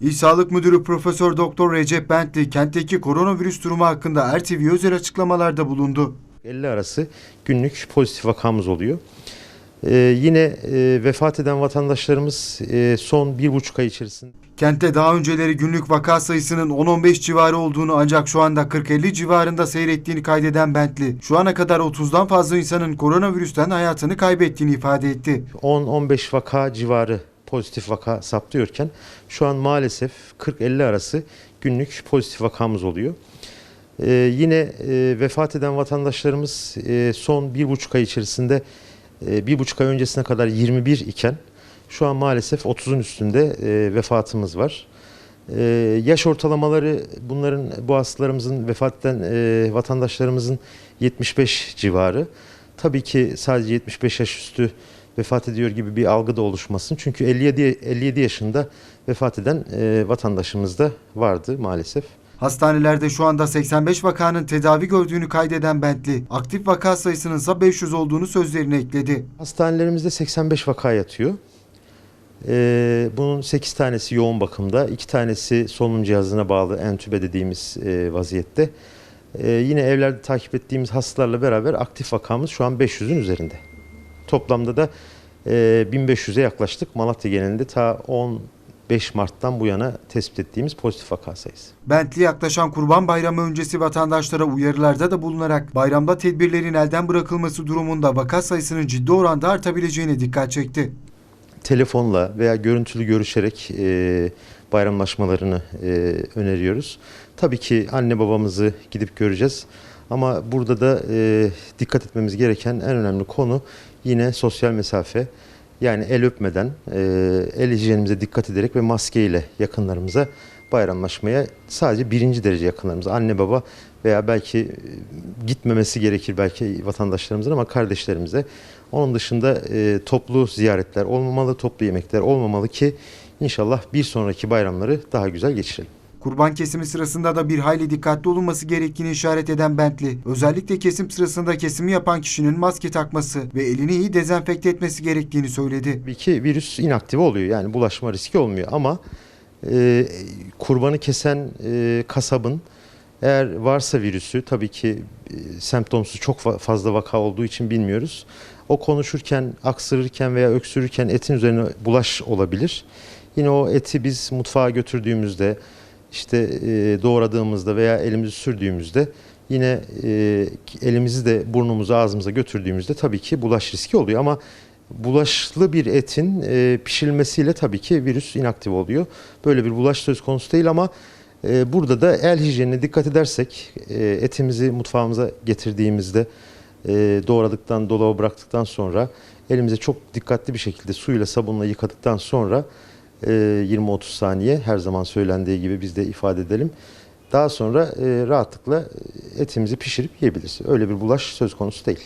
İl Sağlık Müdürü Profesör Doktor Recep Bentli kentteki koronavirüs durumu hakkında RTV özel açıklamalarda bulundu. 50 arası günlük pozitif vakamız oluyor. Ee, yine e, vefat eden vatandaşlarımız e, son bir buçuk ay içerisinde Kentte daha önceleri günlük vaka sayısının 10-15 civarı olduğunu ancak şu anda 40-50 civarında seyrettiğini kaydeden Bentli, şu ana kadar 30'dan fazla insanın koronavirüsten hayatını kaybettiğini ifade etti. 10-15 vaka civarı pozitif vaka saptıyorken şu an maalesef 40-50 arası günlük pozitif vakamız oluyor. Ee, yine e, vefat eden vatandaşlarımız e, son bir buçuk ay içerisinde e, bir buçuk ay öncesine kadar 21 iken şu an maalesef 30'un üstünde e, vefatımız var. E, yaş ortalamaları bunların bu hastalarımızın vefat eden e, vatandaşlarımızın 75 civarı. Tabii ki sadece 75 yaş üstü vefat ediyor gibi bir algı da oluşmasın. Çünkü 57 57 yaşında vefat eden e, vatandaşımız da vardı maalesef. Hastanelerde şu anda 85 vakanın tedavi gördüğünü kaydeden Bentli, aktif vaka sayısının ise 500 olduğunu sözlerine ekledi. Hastanelerimizde 85 vaka yatıyor. Ee, bunun 8 tanesi yoğun bakımda, 2 tanesi solunum cihazına bağlı entübe dediğimiz e, vaziyette. Ee, yine evlerde takip ettiğimiz hastalarla beraber aktif vakamız şu an 500'ün üzerinde. Toplamda da e, 1500'e yaklaştık Malatya genelinde ta 15 Mart'tan bu yana tespit ettiğimiz pozitif vaka sayısı. Bentli yaklaşan Kurban Bayramı öncesi vatandaşlara uyarılarda da bulunarak bayramda tedbirlerin elden bırakılması durumunda vaka sayısının ciddi oranda artabileceğine dikkat çekti. telefonla veya görüntülü görüşerek e, bayramlaşmalarını e, öneriyoruz. Tabii ki anne babamızı gidip göreceğiz. Ama burada da e, dikkat etmemiz gereken en önemli konu yine sosyal mesafe. Yani el öpmeden, e, el hijyenimize dikkat ederek ve maskeyle yakınlarımıza bayramlaşmaya sadece birinci derece yakınlarımıza, anne baba veya belki e, gitmemesi gerekir belki vatandaşlarımızın ama kardeşlerimize. Onun dışında e, toplu ziyaretler olmamalı, toplu yemekler olmamalı ki inşallah bir sonraki bayramları daha güzel geçirelim. Kurban kesimi sırasında da bir hayli dikkatli olunması gerektiğini işaret eden Bentli, özellikle kesim sırasında kesimi yapan kişinin maske takması ve elini iyi dezenfekte etmesi gerektiğini söyledi. Tabii ki virüs inaktive oluyor yani bulaşma riski olmuyor ama e, kurbanı kesen e, kasabın eğer varsa virüsü tabii ki e, semptomsuz çok fa- fazla vaka olduğu için bilmiyoruz. O konuşurken, aksırırken veya öksürürken etin üzerine bulaş olabilir. Yine o eti biz mutfağa götürdüğümüzde işte e, doğradığımızda veya elimizi sürdüğümüzde yine e, elimizi de burnumuza ağzımıza götürdüğümüzde tabii ki bulaş riski oluyor ama bulaşlı bir etin e, pişirilmesiyle tabii ki virüs inaktif oluyor. Böyle bir bulaş söz konusu değil ama burada da el hijyenine dikkat edersek etimizi mutfağımıza getirdiğimizde doğradıktan dolaba bıraktıktan sonra elimize çok dikkatli bir şekilde suyla sabunla yıkadıktan sonra 20-30 saniye her zaman söylendiği gibi biz de ifade edelim. Daha sonra e, rahatlıkla etimizi pişirip yiyebiliriz. Öyle bir bulaş söz konusu değil.